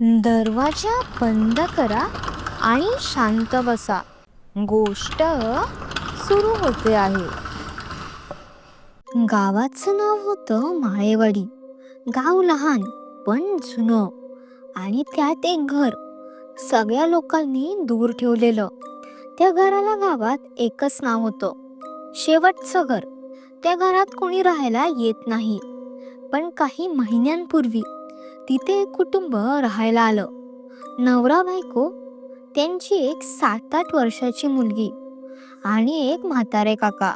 दरवाजा बंद करा आणि शांत बसा. गोष्ट सुरू होते आहे. गावाचं नाव होतं माळेवाडी. गाव लहान पण जुनं. आणि त्यात एक घर. सगळ्या लोकांनी दूर ठेवलेलं. त्या घराला गावात एकच नाव होतं. शेवटचं घर. त्या घरात कोणी राहायला येत नाही. पण काही महिन्यांपूर्वी तिथे एक कुटुंब राहायला आलं. नवरा बायको त्यांची एक सात आठ वर्षाची मुलगी आणि एक म्हातारे काका.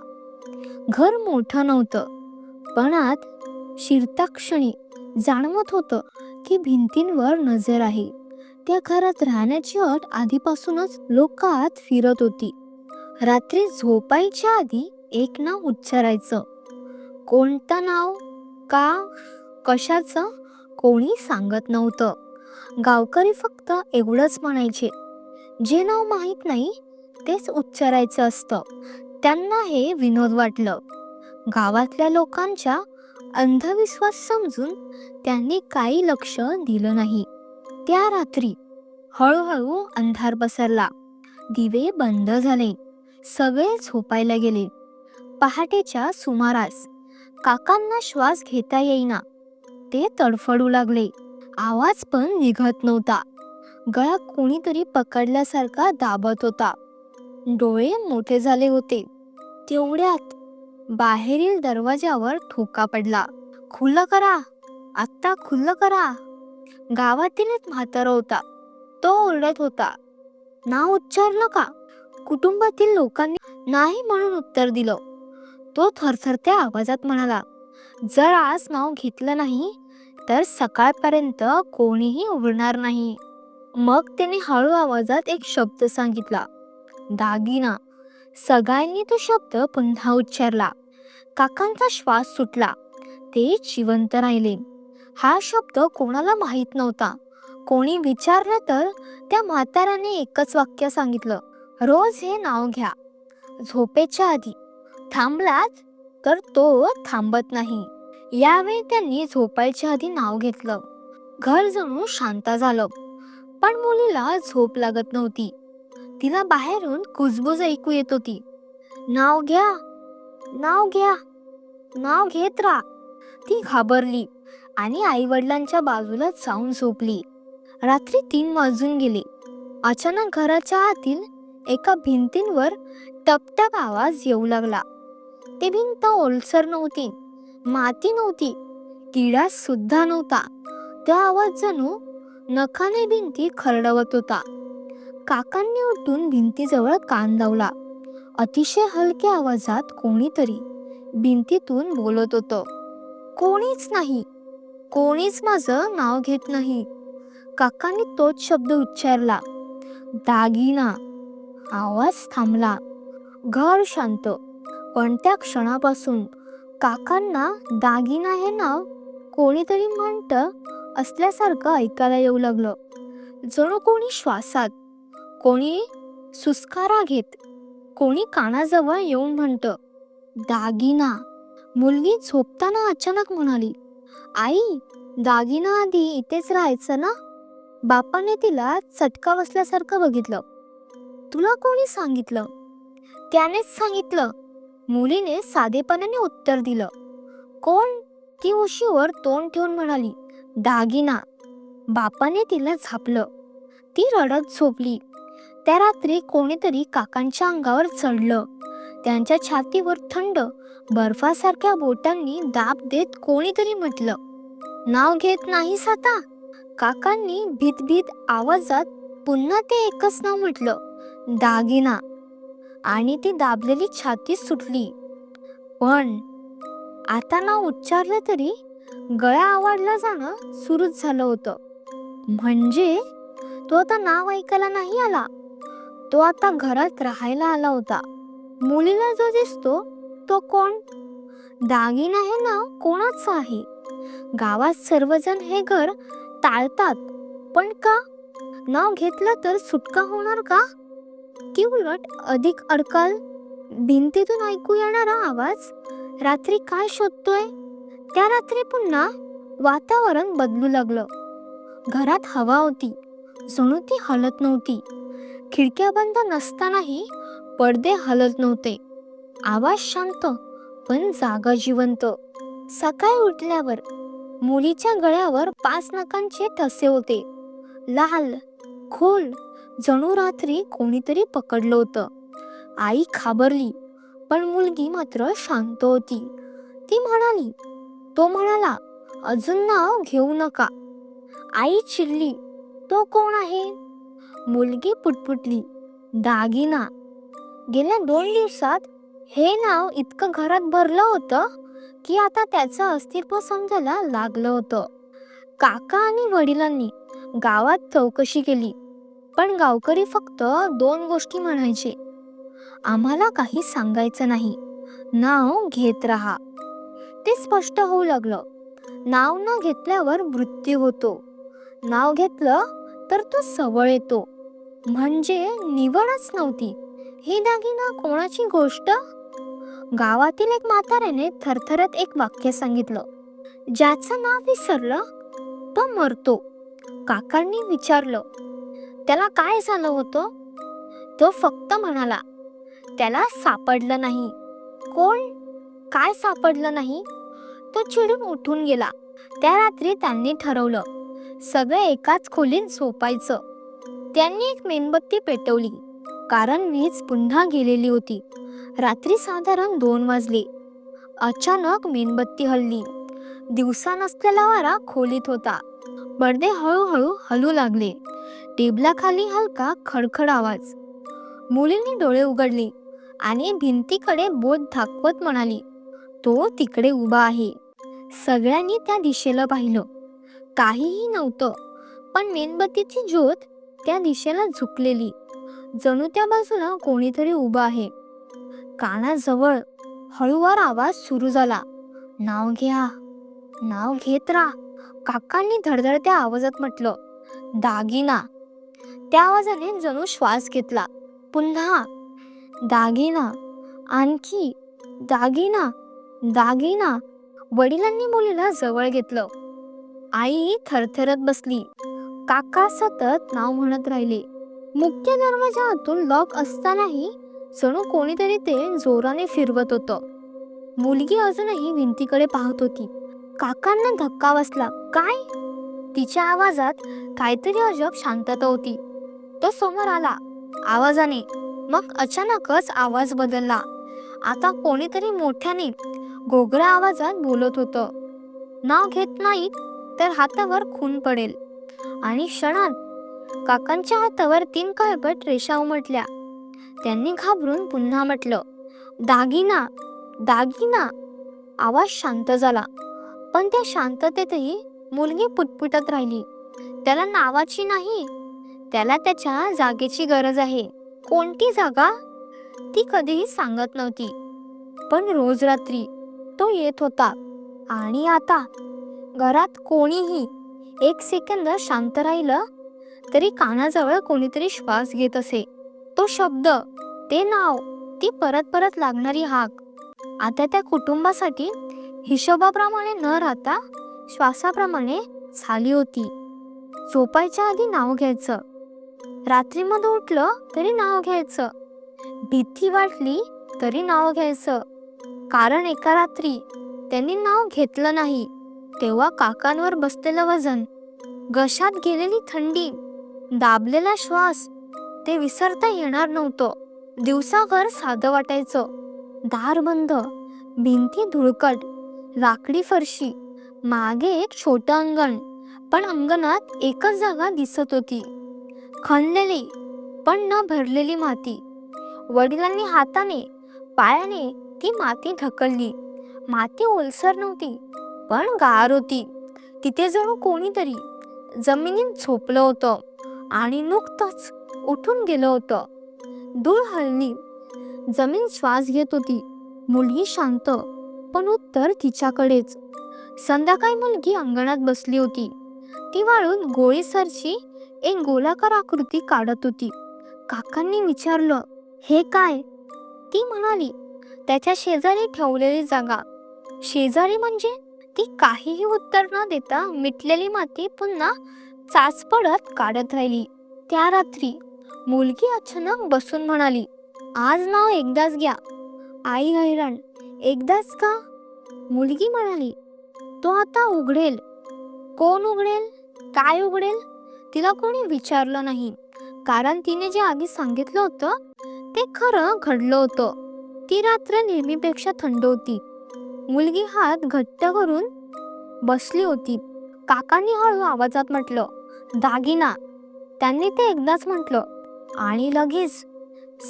घर मोठं नव्हतं पण आत शिरता क्षणी जाणवत होतं की भिंतींवर नजर आहे. त्या घरात राहण्याची अट आधीपासूनच लोक आत फिरत होती. रात्री झोपायच्या आधी एक नाव उच्चारायचं. कोणतं नाव? का? कशाचं? कोणी सांगत नव्हतं. गावकरी फक्त एवढंच म्हणायचे. जे नाव माहीत नाही तेच उच्चारायचं असतं. त्यांना हे विनोद वाटलं. गावातल्या लोकांच्या अंधविश्वास समजून त्यांनी काही लक्ष दिलं नाही. त्या रात्री हळूहळू अंधार पसरला. दिवे बंद झाले. सगळे झोपायला गेले. पहाटेच्या सुमारास काकांना श्वास घेता येईना. ते तडफडू लागले. आवाज पण निघत नव्हता. गळा कोणीतरी पकडल्यासारखा दाबत होता. डोळे मोठे झाले होते. तेवढ्यात बाहेरील दरवाजावर ठोका पडला. खुलं करा. आत्ता खुल्लं करा. गावातील एक म्हातारा होता. तो ओरडत होता. नाव उच्चारलं का कुटुंबातील लोकांनी नाही म्हणून उत्तर दिलं. तो थरथरत्या आवाजात म्हणाला जर आज नाव घेतलं नाही तर सकाळपर्यंत कोणीही उघडणार नाही. मग त्याने हळू आवाजात एक शब्द सांगितला. दागिना. सगळ्यांनी तो शब्द पुन्हा उच्चारला. काकांचा श्वास सुटला. ते जिवंत राहिले. हा शब्द कोणाला माहीत नव्हता. कोणी विचारलं तर त्या म्हाताऱ्याने एकच वाक्य सांगितलं. रोज हे नाव घ्या. झोपेच्या आधी. थांबलात? तर तो थांबत नाही. यावेळी त्यांनी झोपायच्या आधी नाव घेतलं. घर जणू शांत झालं. पण मुलीला झोप लागत नव्हती. तिला बाहेरून कुजबुज ऐकू येत होती. नाव घ्या. नाव घ्या. नाव घेत राहा. ती घाबरली आणि आई वडिलांच्या बाजूला जाऊन झोपली. रात्री तीन वाजून गेले. अचानक घराच्या आतील एका भिंतींवर टपटप आवाज येऊ लागला. ते भिंत ओलसर नव्हती माती नव्हती किडा सुद्धा नव्हता. त्या आवाज जणू नखाने भिंती खरडवत होता. काकांनी उठून भिंतीजवळ कान लावला. अतिशय हलक्या आवाजात कोणीतरी भिंतीतून बोलत होतं. कोणीच नाही कोणीच माझं नाव घेत नाही. काकांनी तोच शब्द उच्चारला. दागिना. आवाज थांबला. घर शांत. पण त्या क्षणापासून काकांना दागिना हे नाव कोणीतरी म्हणत असल्यासारखं ऐकायला येऊ लागलं. जणू कोणी श्वासात कोणी सुस्कारा घेत कोणी कानाजवळ येऊन म्हणतं दागिना. मुलगी झोपताना अचानक म्हणाली आई दागिना आधी इथेच राहायचं ना? बापाने तिला चटका बसल्यासारखं बघितलं. तुला कोणी सांगितलं? त्यानेच सांगितलं. मुलीने साधेपणाने उत्तर दिलं. कोण? ती उशीवर तोंड ठेवून म्हणाली दागिना. बापाने तिला झापलं. ती रडत झोपली. त्या रात्री कोणीतरी काकांच्या अंगावर चढलं. त्यांच्या छातीवर थंड बर्फासारख्या बोटांनी दाब देत कोणीतरी म्हटलं नाव घेत नाहीस आता? काकांनी भीत आवाजात पुन्हा ते एकच नाव म्हटलं दागिना. आणि ती दाबलेली छाती सुटली. पण आता नाव उच्चारलं तरी गळा आवडला जाणं सुरूच झालं होतं. म्हणजे तो आता नाव ऐकायला नाही आला. तो आता घरात राहायला आला होता. मुलीला जो दिसतो तो कोण? दागिना हे नाव कोणाचं आहे? गावात सर्वजण हे घर टाळतात. पण का? नाव घेतलं तर सुटका होणार का? की उलट अधिक अडकाल? भिंतीतून ऐकू येणारा आवाज? रात्री काय शोधतोय? त्या रात्री पुन्हा वातावरण बदलू लागलं. घरात हवा होती. जणू ती हलत नव्हती. खिडक्या बंद नसतानाही पडदे हलत नव्हते. आवाज शांत पण जागा जिवंत. सकाळी उठल्यावर मुलीच्या गळ्यावर पाच नकांचे ठसे होते. लाल खोल जणू रात्री कोणीतरी पकडलं होतं. आई खाबरली पण मुलगी मात्र शांत होती. ती म्हणाली तो म्हणाला अजून नाव घेऊ नका. आई चिडली तो कोण आहे? मुलगी पुटपुटली दागिना. गेल्या दोन दिवसात हे नाव इतकं घरात भरलं होतं की आता त्याचं अस्तित्व समजायला लागलं होतं. काका आणि वडिलांनी गावात चौकशी केली. पण गावकरी फक्त दोन गोष्टी म्हणायचे. आम्हाला काही सांगायचं नाही. नाव घेत राहा. ते स्पष्ट होऊ लागलं. नाव न घेतल्यावर मृत्यू होतो. नाव घेतलं तर तो सवळ येतो. म्हणजे निवडच नव्हती. ही दागिना कोणाची गोष्ट? गावातील एक म्हाताऱ्याने थरथरत एक वाक्य सांगितलं. ज्याचं नाव विसरलं तो मरतो. काकांनी विचारलं त्याला काय झालं होतं? तो फक्त म्हणाला त्याला सापडलं नाही. कोण? काय सापडलं नाही? तो चिडून उठून गेला. त्या रात्री त्यांनी ठरवलं सगळे एकाच खोलीत झोपायचं. त्यांनी एक मेणबत्ती पेटवली कारण वीज पुन्हा गेलेली होती. रात्री साधारण दोन वाजले. अचानक मेणबत्ती हलली. दिवसा नसलेला वारा खोलीत होता. बडदे हळूहळू हलू लागले. टेबलाखाली हलका खडखड आवाज. मुलीने डोळे उघडले आणि भिंतीकडे बोट दाखवत म्हणाली तो तिकडे उभा आहे. सगळ्यांनी त्या दिशेला पाहिलं. काहीही नव्हतं पण मेणबत्तीची ज्योत त्या दिशेला झुकलेली. जणू त्या बाजूला कोणीतरी उभा आहे. कानाजवळ हळूवार आवाज सुरू झाला. नाव घ्या. नाव घेत राहा. काकांनी धडधडत्या आवाजात म्हटलं दागिना. त्या आवाजाने जणू श्वास घेतला. पुन्हा दागिना आणखी दागिना दागिना वडिलांनी मुलीला जवळ घेतलं. आई थरथरत बसली. काका सतत नाव म्हणत राहिले. मुख्य दरवाजातून लॉक असतानाही जणू कोणीतरी ते जोराने फिरवत होतं. मुलगी अजूनही भिंतीकडे पाहत होती. काकांना धक्का बसला. काय? तिच्या आवाजात काहीतरी अजब शांतता होती. तो समोर आला. आवाजाने. मग अचानकच आवाज बदलला. आता कोणीतरी मोठ्याने घोगऱ्या आवाजात बोलत होतं. नाव घेत नाही तर हातावर खून पडेल. आणि क्षणात काकांच्या हातावर तीन काळपट रेषा उमटल्या. त्यांनी घाबरून पुन्हा म्हटलं दागिना दागिना. आवाज शांत झाला. पण त्या शांततेतही मुलगी पुटपुटत राहिली. त्याला नावाची नाही त्याला त्याच्या जागेची गरज आहे. कोणती जागा? ती कधीही सांगत नव्हती. पण रोज रात्री तो येत होता. आणि आता घरात कोणीही एक सेकंद शांत राहिलं तरी कानाजवळ कोणीतरी श्वास घेत असे. तो शब्द ते नाव ती परत परत लागणारी हाक आता त्या कुटुंबासाठी हिशोबाप्रमाणे न राहता श्वासाप्रमाणे झाली होती. झोपायच्या आधी नाव घ्यायचं. रात्रीमध्ये उठलं तरी नाव घ्यायचं. भीती वाटली तरी नाव घ्यायचं. कारण एका रात्री त्यांनी नाव घेतलं नाही. तेव्हा काकांवर बसलेलं वजन गशात गेलेली थंडी दाबलेला श्वास ते विसरता येणार नव्हतं. दिवसाघर साधं वाटायचं. दार बंद भिंती धुळकट लाकडी फरशी मागे एक छोटं अंगण पण अंगणात एकच जागा दिसत होती. खणलेली पण न भरलेली माती. वडिलांनी हाताने पायाने ती माती ढकलली. माती ओलसर नव्हती पण गार होती. तिथे जणू कोणीतरी जमिनीत झोपलं होतं आणि नुकतंच उठून गेलं होतं. धूळ हलली. जमीन श्वास घेत होती. मुलगी शांत पण उत्तर तिच्याकडेच. संध्याकाळी मुलगी अंगणात बसली होती. ती वाळून गोळीसरची एक गोलाकार आकृती काढत होती. काकांनी विचारलं हे काय? ती म्हणाली त्याच्या शेजारी ठेवलेली जागा. शेजारी म्हणजे? ती काहीही उत्तर न देता मिटलेली माती पुन्हा चाचपडत काढत राहिली. त्या रात्री मुलगी अचानक बसून म्हणाली आज नाव एकदाच घ्या. आई हैराण एकदाच का? मुलगी म्हणाली तो आता उघडेल. कोण उघडेल? काय उघडेल? तिला कोणी विचारलं नाही. कारण तिने जे आधी सांगितलं होतं ते खरं घडलं होतं. ती रात्र नेहमीपेक्षा थंड होती. मुलगी हात घट्ट करून बसली होती. काकांनी हळू आवाजात म्हटलं दागिना. त्यांनी ते एकदाच म्हटलं आणि लगेच.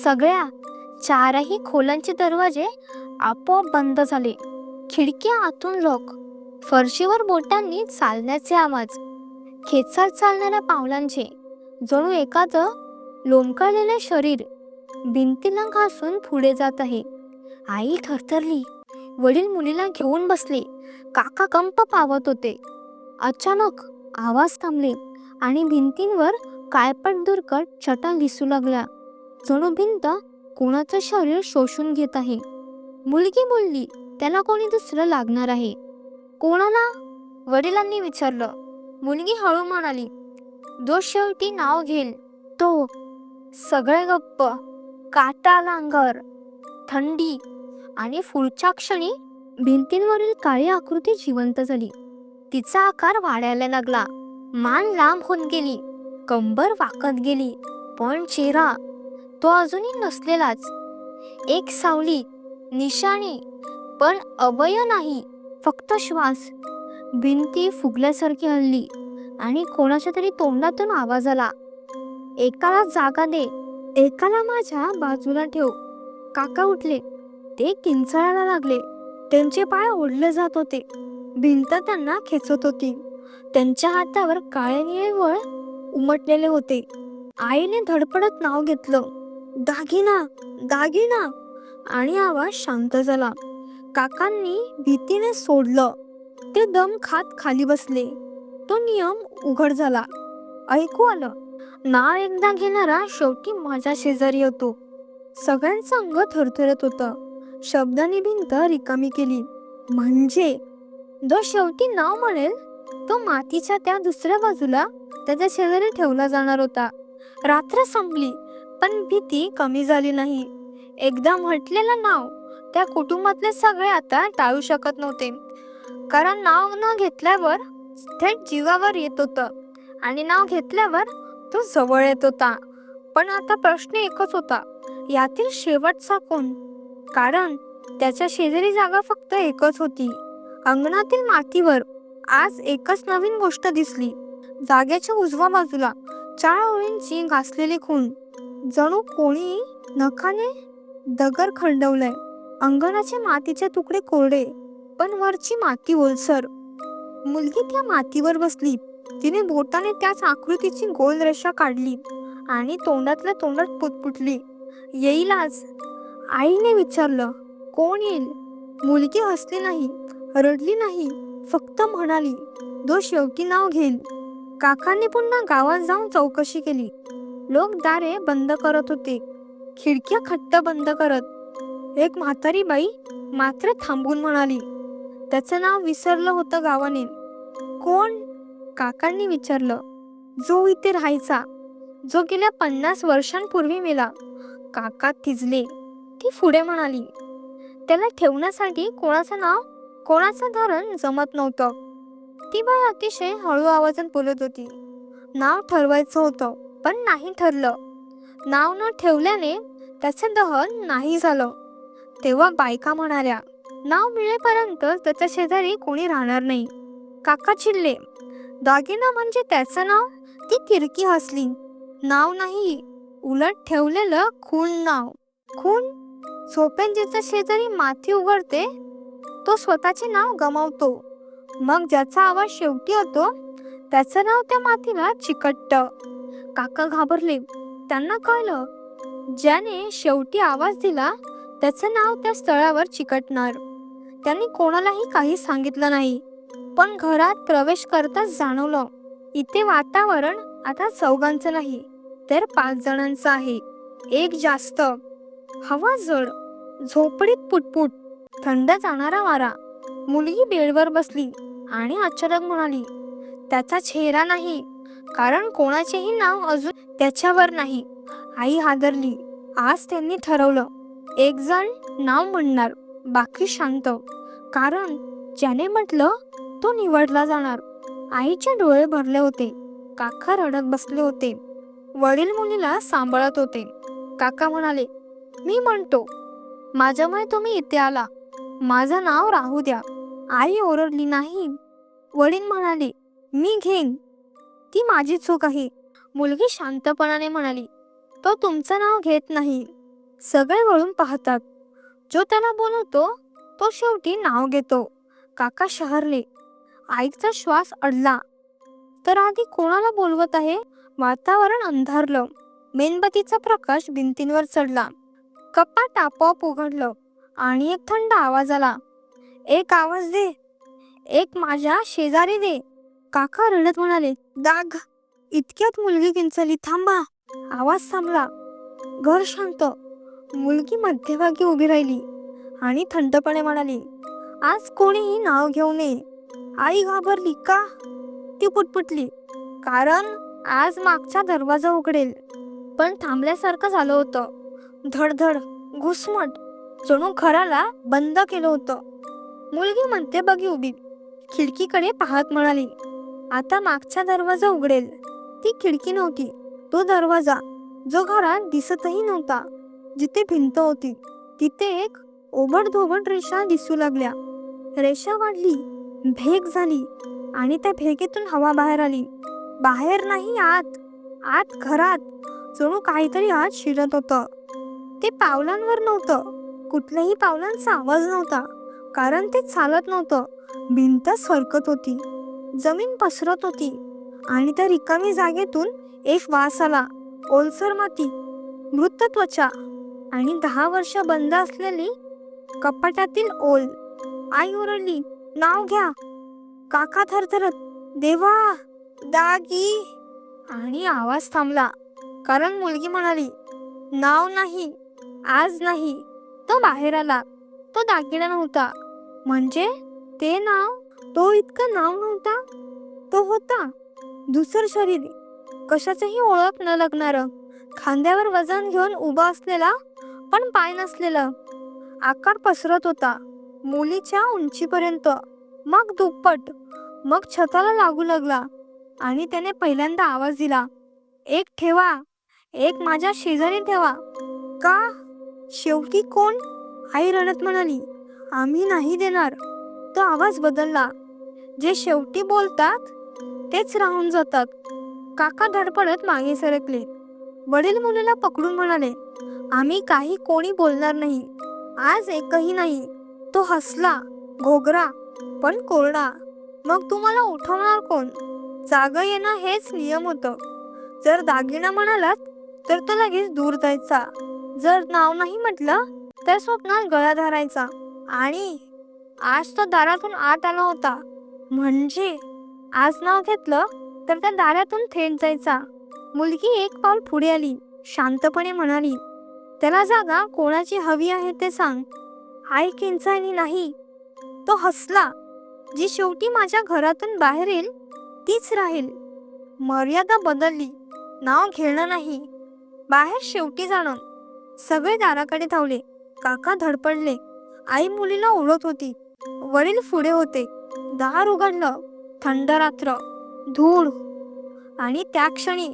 सगळ्या चारही खोलांचे दरवाजे आपोआप बंद झाले. खिडक्या आतून लॉक फरशीवर बोटांनी चालण्याचे आवाज. खेचात चालणाऱ्या पावलांचे जणू एखादं लोंबकळलेले शरीर भिंतीला घासून पुढे जात आहे. आई थरथरली वडील मुलीला घेऊन बसले काका कंप पावत होते. अचानक आवाज थांबले आणि भिंतींवर कायपट दुर्कट छटा दिसू लागल्या. जणू भिंत कोणाचं शरीर शोषून घेत आहे. मुलगी बोलली त्याला कोणी दुसरं लागणार आहे. कोणाला? वडिलांनी विचारलं. मुलगी हळू म्हणाली दोष शेवटी नाव घेईल. तो सगळे गप्प काटा लांगर थंडी आणि पुढच्या क्षणी भिंतींवरील काळी आकृती जिवंत झाली. तिचा आकार वाढायला लागला. मान लांब होत गेली. कंबर वाकत गेली. पण चेहरा तो अजूनही नसलेलाच. एक सावली निशाणी पण अवय नाही. फक्त श्वास भिंती फुगल्यासारखी हल्ली आणि कोणाच्या तरी तोंडातून आवाज आला. एकाला जागा दे. एकाला माझ्या बाजूला ठेव. काका उठले. ते किंचाळायला लागले. त्यांचे पाय ओढले जात होते. भिंत त्यांना खेचत होती. त्यांच्या हातावर काळे निळे वळ उमटलेले होते. आईने धडपडत नाव घेतलं. दागिना दागिना! आणि आवाज शांत झाला. काकांनी भीतीने सोडलं. ते दम खात खाली बसले. तो नियम उघड झाला. ऐकू आलं नाव एकदा घेणारा शेवटी माझ्या शेजारी होतो सगळ्यांचं अंग थरथरत होतं. शब्दांनी भिंत रिकामी केली. म्हणजे? जो शेवटी नाव म्हणेल तो मातीच्या त्या दुसऱ्या बाजूला त्याच्या शेजारी ठेवला जाणार होता. रात्र संपली पण भीती कमी झाली नाही. एकदा म्हटलेलं नाव त्या कुटुंबातले सगळे आता टाळू शकत नव्हते. कारण नाव न घेतल्यावर थेट जीवावर येत होतं. आणि नाव घेतल्यावर तो जवळ येत होता. पण आता प्रश्न एकच होता. यातील शेवटचा कोण? कारण त्याच्या शेजारी जागा फक्त एकच होती. अंगणातील मातीवर आज एकच नवीन गोष्ट दिसली. जागेच्या उजव्या बाजूला चार ओळींची घासलेली खून. जणू कोणी नखाने दगर खंडवलंय. अंगणाचे मातीचे तुकडे कोरडे. पण वरची माती ओलसर. मुलगी त्या मातीवर बसली. तिने बोटाने त्याच आकृतीची गोल रेषा काढली आणि तोंडातल्या तोंडात पुटपुटली. येईल आज. आईने विचारलं कोण येईल? मुलगी हसली नाही रडली नाही फक्त म्हणाली दो शेवटी नाव घेईल काकांनी पुन्हा गावात जाऊन चौकशी केली. लोक दारे बंद करत होते. खिडक्या खट्ट बंद करत. एक म्हातारी बाई मात्र थांबून म्हणाली त्याचं नाव विसरलं होतं गावाने. कोण? काकांनी विचारलं. जो इथे राहायचा. जो गेल्या पन्नास वर्षांपूर्वी मेला. काका थिजले. ती पुढे म्हणाली. त्याला ठेवण्यासाठी कोणाचं नाव? कोणाचं धरण जमत नव्हतं. ती बाई अतिशय हळू आवाजात बोलत होती. नाव ठरवायचं होतं पण नाही ठरलं. नाव न ठेवल्याने त्याचे दहन नाही झालं. तेव्हा बायका म्हणाल्या नाव मिळेपर्यंत त्याच्या शेजारी कोणी राहणार नाही. काका चिडले. दागिना म्हणजे त्याचं नाव? ती तिरकी हसली. नाव नाही. उलट ठेवलेलं खून नाव. खून? झोपेन ज्याच्या शेजारी माती उघडते? तो स्वतःचे नाव गमावतो. मग ज्याचा आवाज शेवटी होतो त्याचं नाव त्या मातीला चिकटत. काका घाबरले. त्यांना कळलं. ज्याने शेवटी आवाज दिला त्याचं नाव त्या स्थळावर चिकटणार. त्यांनी कोणालाही काही सांगितलं नाही. पण घरात प्रवेश करताच जाणवलं. इथे वातावरण आता चौघांचं नाही तर पाच जणांचं आहे. एक जास्त. हवा जड. झोपडीत पुटपुट. थंड जाणारा वारा. मुलगी बेडवर बसली आणि अचानक म्हणाली त्याचा चेहरा नाही. कारण कोणाचेही नाव अजून त्याच्यावर नाही. आई हादरली. आज त्यांनी ठरवलं एक जण नाव म्हणणार. बाकी शांत. कारण ज्याने म्हटलं तो निवडला जाणार. आईचे डोळे भरले होते. काका रडत बसले होते. वडील मुलीला सांभाळत होते. काका म्हणाले मी म्हणतो माझ्यामुळे तुम्ही इथे आला. माझं नाव राहू द्या. आई ओरडली नाही. वडील म्हणाले मी घेईन. ती माझी चूक आहे. मुलगी शांतपणाने म्हणाली तो तुमचं नाव घेत नाही. सगळे वळून पाहतात. जो त्याला बोलवतो तो शेवटी नाव घेतो. काका शहरले. आईचा श्वास अडला. तर आधी कोणाला बोलवत आहे? वातावरण अंधारलं. मेणबत्तीचा प्रकाश भिंतींवर चढला. कपाट आपोआप उघडलं आणि एक थंड आवाज आला. एक आवाज दे. एक माझ्या शेजारी दे. काका रडत म्हणाले दाग इतक्यात मुलगी किंचली थांबा. आवाज थांबला. घर शांत. मुलगी मध्यभागी उभी राहिली आणि थंडपणे म्हणाली आज कोणीही नाव घेऊ नये. आई घाबरली का? ती पुटपुटली कारण आज मागचा दरवाजा उघडेल. पण थांबल्यासारखं झालं होतं. धडधड घुसमट जणू घराला बंद केलं होतं. मुलगी मध्यभागी उभी खिडकीकडे पाहत म्हणाली आता मागचा दरवाजा उघडेल. ती खिडकी नव्हती तो दरवाजा जो घरात दिसतही नव्हता. जिथे भिंत होती तिथे एक ओबडधोबड रेषा दिसू लागल्या. रेषा वाढली भेग झाली आणि त्या भेगेतून हवा बाहेर आली. बाहेर नाही आत आत घरात. जणू काहीतरी आत शिरत होतं. ते पावलांवर नव्हतं. कुठल्याही पावलांचा आवाज नव्हता कारण ते चालत नव्हतं. भिंत सरकत होती. जमीन पसरत होती आणि त्या रिकामी जागेतून एक वास आला. ओलसर माती मृत त्वचा. आणि दहा वर्ष बंद असलेली कपाटातील ओल. आई ओरडली नाव घ्या. काका थरथरत. देवा दागी. आणि आवाज थांबला कारण मुलगी म्हणाली नाव नाही आज नाही. तो बाहेर आला तो दागिना नव्हता. म्हणजे? ते नाव तो इतकं नाव नव्हता? तो होता दुसरं शरीर. कशाचंही ओळख न लागणारं खांद्यावर वजन घेऊन उभा असलेला पण पाय नसलेला. आकार पसरत होता. मुलीच्या उंचीपर्यंत. मग दुप्पट. मग छताला लागू लागला. आणि त्याने पहिल्यांदा आवाज दिला. एक ठेवा. एक माझ्या शेजारी ठेवा. का? शेवटी कोण? आई रडत म्हणाली. आम्ही नाही देणार. तो आवाज बदलला. जे शेवटी बोलतात तेच राहून जातात. काका धडपडत मागे सरकले. वडील मुलीला पकडून म्हणाले आम्ही काही कोणी बोलणार नाही. आज एकही नाही. तो हसला घोगरा पण कोरडा. मग तुम्हाला उठवणार कोण? जाग येणं हेच नियम होतं. जर दागिना म्हणालात तर तो लगेच दूर जायचा. जर नाव नाही म्हटलं तर स्वप्नात गळा धरायचा. आणि आज तो दारातून आत आला होता. म्हणजे आज नाव घेतलं तर त्या दारातून थेट जायचा. मुलगी एक पाऊल पुढे आली. शांतपणे म्हणाली त्याला जागा कोणाची हवी आहे ते सांग. आई किंचाळली नाही. तो हसला. जी शेवटी माझ्या घरातून बाहेर येईल तीच राहील. मर्यादा बदलली. नाव घेणं नाही. बाहेर शेवटी जाणं. सगळे दाराकडे धावले. काका धडपडले. आई मुलीला ओळख होती. वडील पुढे होते. दार उघडलं. थंड रात्र. धूळ. आणि त्या क्षणी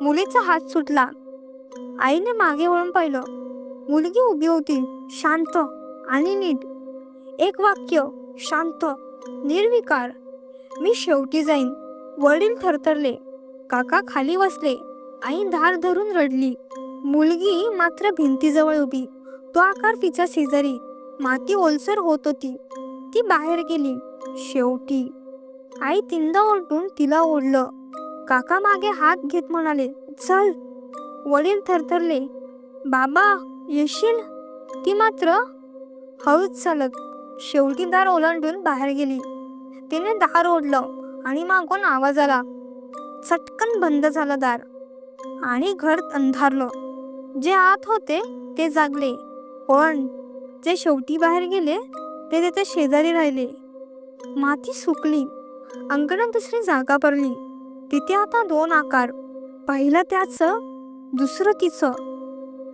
मुलीचा हात सुटला. आईने मागे वळून पाहिलं. मुलगी उभी होती शांत आणि नीट. एक वाक्य शांत निर्विकार. मी शेवटी जाईन. वडील थरथरले. काका खाली बसले. आई धार धरून रडली. मुलगी मात्र भिंतीजवळ उभी. तो आकार तिच्या शेजारी. माती ओलसर होत होती. ती बाहेर गेली. शेवटी. आई तिंदा ओरडून तिला ओढलं. काका मागे हात घेत म्हणाले चल. वडील थरथरले बाबा येशील? ती मात्र. हळूच चालत शेवटी दार ओलांडून बाहेर गेली. तिने दार ओढलं आणि मागून आवाज आला. चटकन बंद झालं दार आणि घर अंधारलं. जे आत होते ते जागले. पण जे शेवटी बाहेर गेले ते त्याच्या शेजारी राहिले. माती सुकली. अंगणात दुसरी जागा पडली. तिथे आता दोन आकार. पहिलं त्याचं दुसरं तिचं.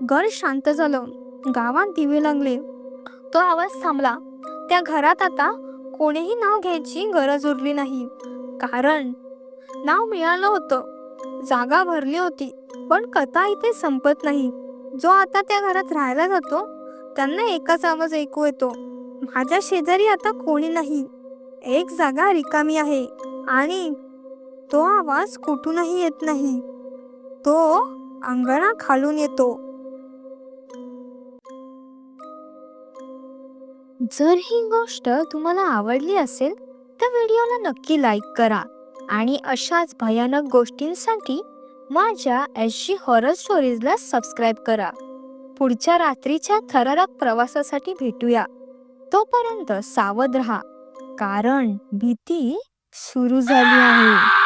घर शांत झालं. गावात दिवे लागले. तो आवाज थांबला. त्या घरात आता कोणीही नाव घ्यायची गरज उरली नाही. कारण नाव मिळालं होतं. जागा भरली होती. पण कथा इथे संपत नाही. जो आता त्या घरात राहायला जातो त्यांना एकाच आवाज ऐकू येतो. माझ्या शेजारी आता कोणी नाही. एक जागा रिकामी आहे. आणि तो आवाज कुठूनही येत नाही. तो अंगणा खालून येतो. जर ही गोष्ट तुम्हाला आवडली असेल तर व्हिडिओला नक्की लाईक करा आणि अशाच भयानक गोष्टींसाठी माझ्या एस जी हॉरर स्टोरीजला सबस्क्राईब करा. पुढच्या रात्रीच्या थरारक प्रवासासाठी भेटूया. तोपर्यंत सावध रहा कारण भीती सुरू झाली आहे.